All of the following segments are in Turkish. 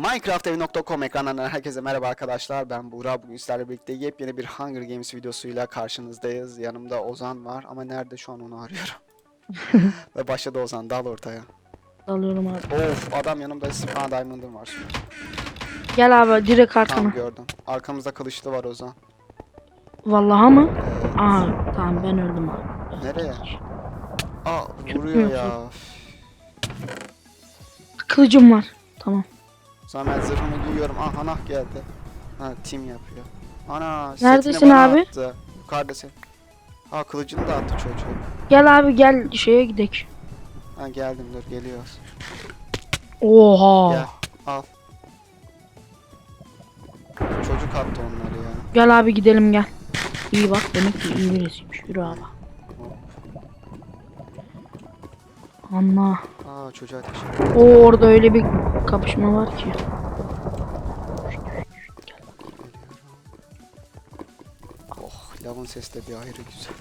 Minecraftevi.com ekranlarından herkese merhaba arkadaşlar. Ben Buğra. Bugün sizlerle birlikte yepyeni bir Hunger Games videosuyla karşınızdayız. Yanımda Ozan var ama nerede şu an onu arıyorum. Ve başladı Ozan. Dal ortaya. Alıyorum abi. Of adam yanımda. Aa Diamond'ım var. Gel abi direkt Tamam arkana. gördüm. Arkamızda kılıçlı var Ozan. Vallahi mı? Aa tamam ben öldüm abi. Nereye? Aa vuruyor ya. Kılıcım var. Tamam. Sonra ben zırhımı giyiyorum. Ah hanah geldi. Ha team yapıyor. Ana Neredesin abi? attı. Yukarıdasın. Ha kılıcını da attı çocuk. Gel abi gel şeye gidek. Ha geldim dur geliyoruz. Oha. Gel al. Çocuk attı onları ya. Gel abi gidelim gel. İyi bak demek ki iyi birisiymiş. Yürü abi. Anla. Aa çocuğa ateş ediyor. O orada öyle bir kapışma var ki. Oh lavın sesi de bir ayrı güzel.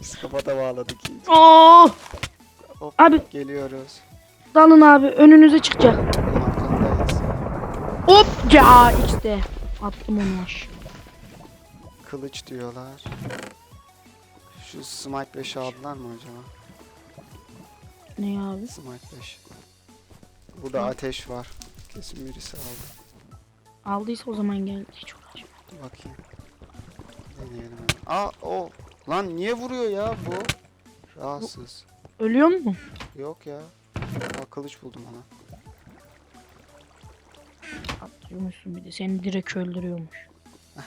Psikopata bağladık iyice. Oo! Hop, Abi Geliyoruz. dalın abi önünüze çıkacak. Bunun arkandayız. Hop! Ya işte. Attım onu aşağı. Kılıç diyorlar. Şu Smite 5'i aldılar mı acaba? Ne abi? Smite 5. Burada ateş var. Kesin birisi aldı. Aldıysa o zaman gel. Hiç uğraşma. Bakayım. Deneyelim hemen. Aa o. Lan niye vuruyor ya bu? Rahatsız. Ölüyor mu? Yok ya. Aa, kılıç buldum ona. Atlıyormuşsun bir de. Seni direkt öldürüyormuş.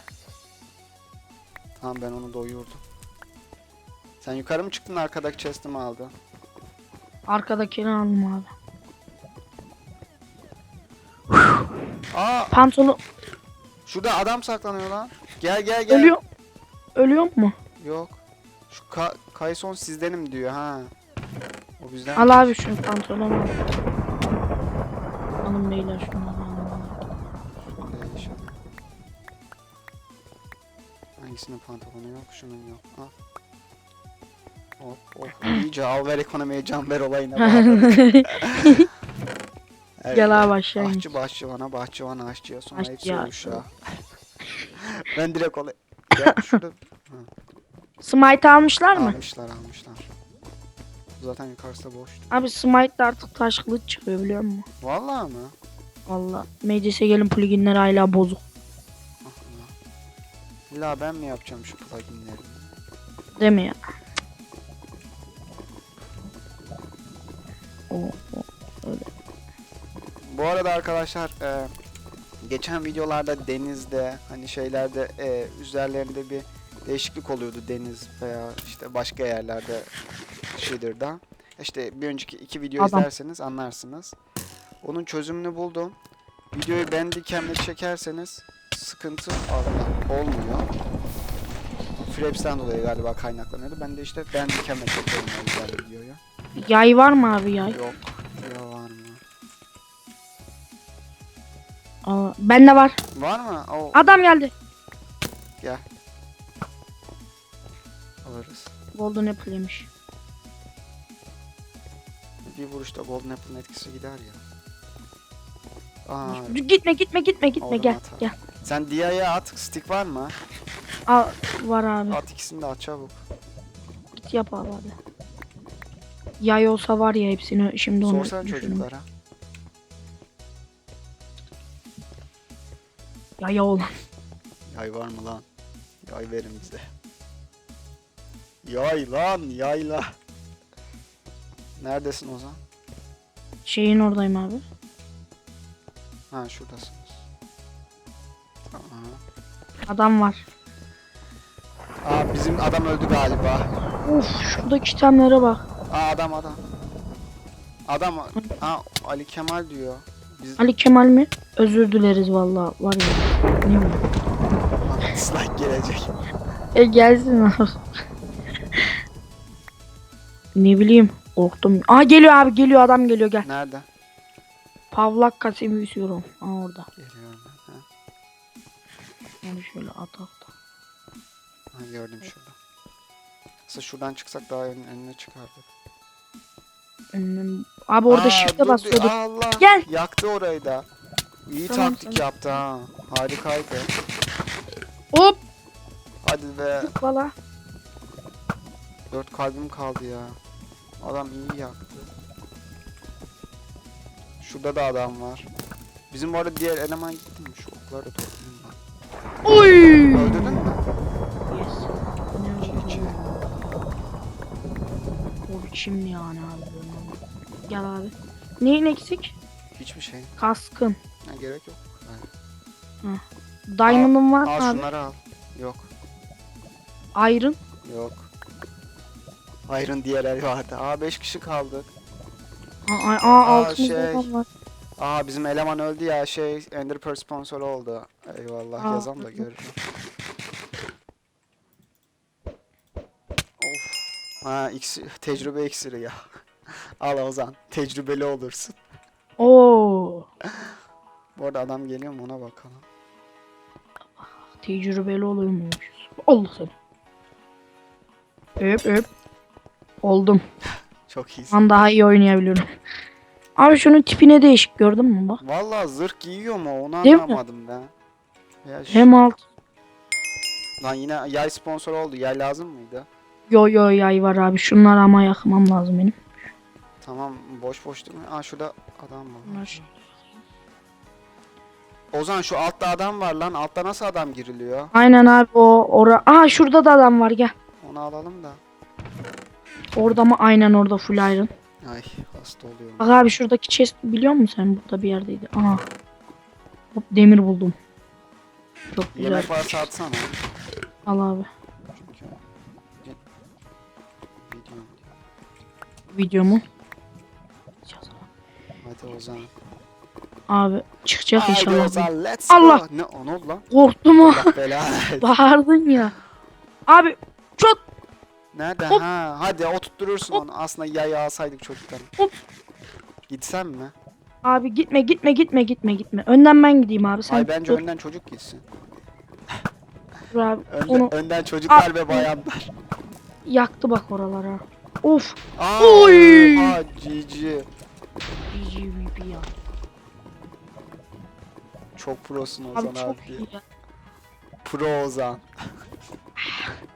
Tamam ben onu doyurdum. Sen yukarı mı çıktın arkadaki chest'imi aldın? Arkadakini aldım abi. Pantolon şurada adam saklanıyor lan. Gel gel gel. ölüyor. Ölüyor mu? Yok. Şu ka Kayson sizdenim diyor ha. O bizden. Al abi şunu pantolon al. Alın beyler şunu yaşadı. Hangisinin pantolonu yok? Şunun yok. Al. Hop hop. İyice al ver ekonomiye can ver olayına bağladık. Evet. Aşağı in. Ahçı bahçıvana, bahçıvan aşçıya sonra Aşçı hepsi ya. uşağa. ben direkt olay... Şurada Smite almışlar mı? almışlar almışlar. Zaten yukarısı da boştu. Abi Smite'de artık taş kılıç çıkıyor biliyor musun? Vallahi mı? Valla. Meclise gelin pluginler hala bozuk. Ah Allah. İlla ben mi yapacağım şu pluginleri? Değil mi ya? Arada arkadaşlar e, geçen videolarda denizde hani şeylerde e, üzerlerinde bir değişiklik oluyordu deniz veya işte başka yerlerde şeydir da. İşte bir önceki iki video Adam. izlerseniz anlarsınız. Onun çözümünü buldum. Videoyu Bandicam'le çekerseniz sıkıntı olmuyor. Fraps'ten dolayı galiba kaynaklanıyordu. Ben de işte Bandicam'le çekiyorum o güzel videoyu. Yay var mı abi yay? Yok. Aa, bende var. Var mı? O Adam geldi. alırız. Golden Apple yemiş. Bir vuruşta Golden Apple'ın etkisi gider ya. Aa, Gitme gitme gitme gitme Oradan gel atar. gel. sen Dia'ya at stick var mı? Al var abi. At ikisini de at çabuk. Git yap abi hadi. Yay olsa var ya hepsini şimdi onu Sorsana düşünün. çocuklara. Yay olan. Yay var mı lan? Yay verin bize. Yay lan yayla. Neredesin Ozan? Şeyin oradayım abi. Ha şuradasınız. Tamam. Adam var. Aa bizim adam öldü galiba. Uf şuradaki itemlere bak. Aa adam adam. Adam ha Ali Kemal diyor. Biz Ali Kemal mi? Özür dileriz vallahi var ya. Dislike gelecek. E gelsin abi. ne bileyim korktum. Aa geliyor abi geliyor adam geliyor gel. Nerede? Pavlak kasemi istiyorum. Aa orada. Geliyorum. Ha. Onu şöyle at at. Ha, gördüm şurada. Aslında şuradan çıksak daha ön, önüne çıkardık. Önüm Abi orada Aa, shift'e basıyorduk. Allah. Gel. Yaktı orayı da. İyi Tamam, taktik tamam. yaptı ha. Harikaydı. Hop. Hadi be. Valla. Dört kalbim kaldı ya. Adam iyi yaktı. Şurada da adam var. Bizim bu arada diğer eleman gitti mi? Şu okları da toplayayım ben. Oy. Öldürdün mü? GG. O biçim yani abi. Gel abi. Neyin eksik? Hiçbir şey. Kaskın. Ha, gerek yok. Diamond'ın var mı Al abi? şunları al. Yok. Iron. Yok. Iron diğer el vardı. Aa 5 kişi kaldık. Aa, aa, aa şey. var. Aa bizim eleman öldü ya şey Ender Pearl sponsor oldu. Eyvallah Aa, yazam da görürüm. Of. Ha iksir, tecrübe iksiri ya. Al Ozan tecrübeli olursun. Oo. Bu arada adam geliyor mu ona bakalım. Tecrübeli oluyor muymuş? Allah seni. Öp öp. Oldum. Çok iyisin. Ben daha iyi oynayabiliyorum. Abi şunun tipine değişik gördün mü bak. Vallahi zırh giyiyor mu onu Değil mi? anlamadım ben. Ya şu- Hem alt. Lan yine yay sponsor oldu. Yay lazım mıydı? Yo yo yay var abi. Şunları ama yakmam lazım benim. Tamam boş boş değil mi? Aa şurada adam var. Bunlar- Ozan şu altta adam var lan. Altta nasıl adam giriliyor? Aynen abi o ora. Aa şurada da adam var gel. Onu alalım da. Orada mı? Aynen orada full iron. Ay hasta oluyorum. Bak abi şuradaki chest biliyor musun sen? Burada bir yerdeydi. Aha. Hop demir buldum. Çok güzel. Yemek varsa atsana. Al abi. Çünkü Video. Videomu. Hadi Ozan. Abi çıkacak Haydi inşallah. Ozan let's Allah! go. Ne o ne oldu lan? Korktum versin. Bağırdın ya. Abi çok Nerede? Hop. Ha, hadi oturtturursun Hop. onu. Aslında yayı alsaydık çocuktan. Hop. Gitsem mi? Abi gitme gitme gitme gitme gitme. Önden ben gideyim abi. Sen Ay bence dur, önden çocuk gitsin. dur abi. Önden, Onu önden çocuklar Ah. ve bayanlar. yaktı bak oralara. Of. Aa, Oy. Ha, GG. GGVP ya. Çok prosun Abi Ozan abi. çok iyi. Pro Ozan.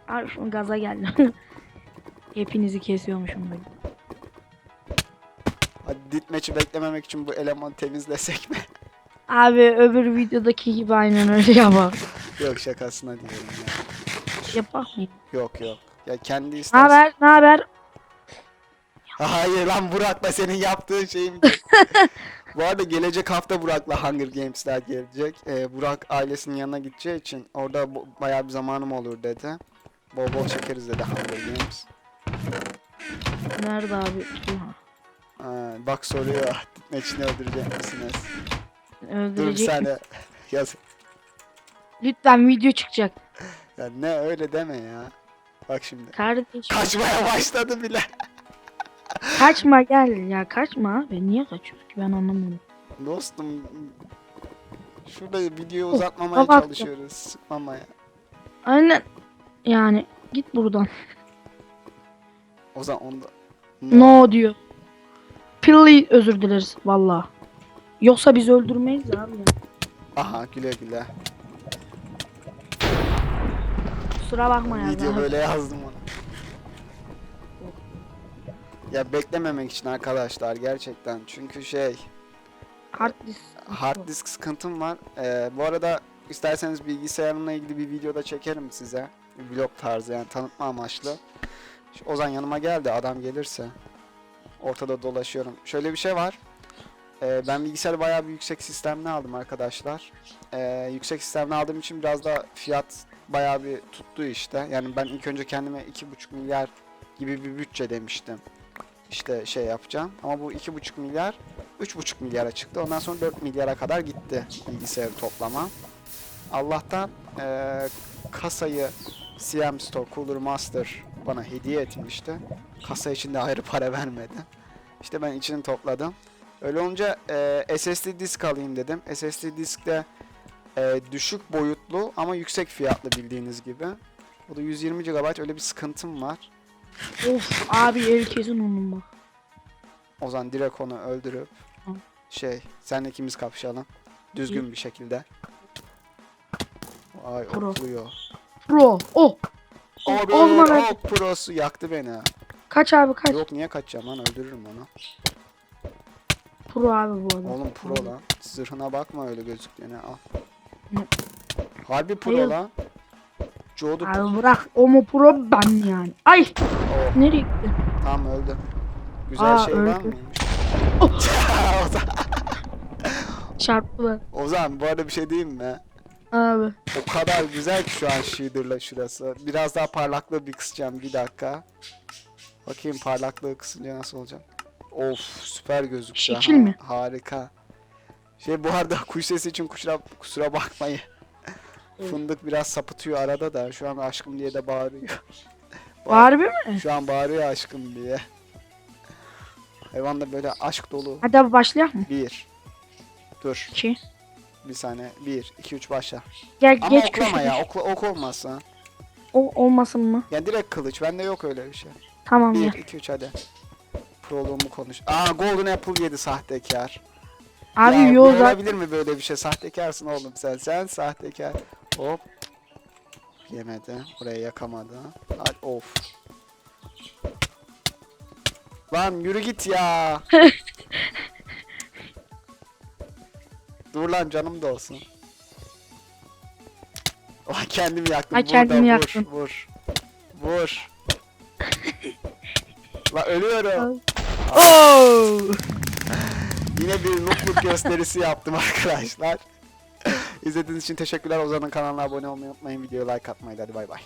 Abi şu gaza geldim. Hepinizi kesiyormuşum böyle. Hadi dit maçı beklememek için bu elemanı temizlesek mi? Abi öbür videodaki gibi aynen öyle yapar. yok şakasına diyorum ya. Yapar mı? Yok yok. Ya kendi Ne istersen. haber? Ne haber? Hayır lan Burak'la senin yaptığın şeyim. Bu arada gelecek hafta Burak'la Hunger Games'ler gelecek. Ee, Burak ailesinin yanına gideceği için orada bayağı bir zamanım olur dedi. Bol bol çekeriz dedi Hunger Games. Nerede abi? Ha, Ha, bak soruyor. Ditmeç'ini öldürecek misiniz? Dur bir Öldürecek. saniye. Yaz. Lütfen video çıkacak. Ya ne öyle deme ya. Bak şimdi. Kardeşim. Kaçmaya başladı bile. Kaçma gel ya kaçma abi. Niye kaçıyorsun ki ben anlamıyorum. Dostum. Şurada videoyu uzatmamaya kapattım. çalışıyoruz. Sıkmamaya. Aynen. Yani git buradan. O zaman onda. No diyor. Please özür dileriz valla. Yoksa biz öldürmeyiz abi. ya. Aha güle güle. Kusura bakma ya. Video daha- böyle yazdım Ya beklememek için arkadaşlar gerçekten çünkü şey Hard disk. hard disk sıkıntım var. Ee, bu arada isterseniz bilgisayarımla ilgili bir videoda çekerim size. Vlog tarzı yani tanıtma amaçlı. Şu Ozan yanıma geldi adam gelirse. Ortada dolaşıyorum. Şöyle bir şey var. Ee, ben bilgisayarı bayağı bir yüksek sistemli aldım arkadaşlar. Ee, yüksek sistemli aldığım için biraz da fiyat bayağı bir tuttu işte. Yani ben ilk önce kendime 2,5 milyar gibi bir bütçe demiştim. İşte şey yapacağım. Ama bu 2,5 milyar 3,5 milyara çıktı. Ondan sonra 4 milyara kadar gitti bilgisayarı toplama. Allah'tan eee, kasayı CM Store Cooler Master bana hediye etmişti. Kasa için de ayrı para vermedi. İşte ben içini topladım. Öyle olunca eee, SSD disk alayım dedim. SSD diskte eee, düşük boyutlu ama yüksek fiyatlı bildiğiniz gibi. Bu da 120 GB öyle bir sıkıntım var. Of abi herkesin onun bak. Ozan direkt onu öldürüp Hı. şey senle ikimiz kapışalım. Düzgün İyi. bir şekilde. Vay Pro. okluyor. Pro. Oh. Abi o zaman hadi. ok prosu yaktı beni. Kaç abi kaç. Yok niye kaçacağım lan öldürürüm onu. Pro abi bu adam. Oğlum pro lan. Zırhına bakma öyle gözüktüğüne al. Harbi pro Hayır. lan. Joe'du. Abi bırak o mu pro ben yani. Ay Oh, nereye gitti? tamam öldü. Güzel Aa, şey var öldü. Ozan, Çarptılar. Ozan bu arada bir şey diyeyim mi? Abi. O kadar güzel ki şu an shader'la şurası. Biraz daha parlaklığı bir kısacağım bir dakika. Bakayım parlaklığı kısınca nasıl olacak. Of süper gözüktü. Şekil ha. mi? Harika. Şey bu arada kuş sesi için kusura, kusura bakmayın. Fındık biraz sapıtıyor arada da şu an aşkım diye de bağırıyor. Harbi mi? Şu an bağırıyor aşkım diye. Hayvan da böyle aşk dolu. Hadi abi başlayalım mı? Bir. Dur 2. bir saniye. Bir, iki, üç başla. Gel Ama geç oklama köşeye. ya. Okla, ok olmazsa. O olmasın mı? Yani direkt kılıç. Bende yok öyle bir şey. Tamam 1, gel. 2, 3 hadi. Proluğumu konuş. Aa Golden Apple yedi sahtekar. Abi ya, yo bu zaten. Olabilir mi böyle bir şey? Sahtekarsın oğlum sen. Sen sahtekar. Hop. Yemedi. Buraya yakamadı. Hadi of. Lan yürü git ya. Dur lan canım da olsun. Oh, kendimi yaktım. Ha, Vur da kendini vur, yaktın. Vur. Vur. Lan ölüyorum. Oo! Yine bir nutluk gösterisi yaptım arkadaşlar. İzlediğiniz için teşekkürler. Ozan'ın kanalına abone olmayı unutmayın. Videoya like atmayı hadi bay bay.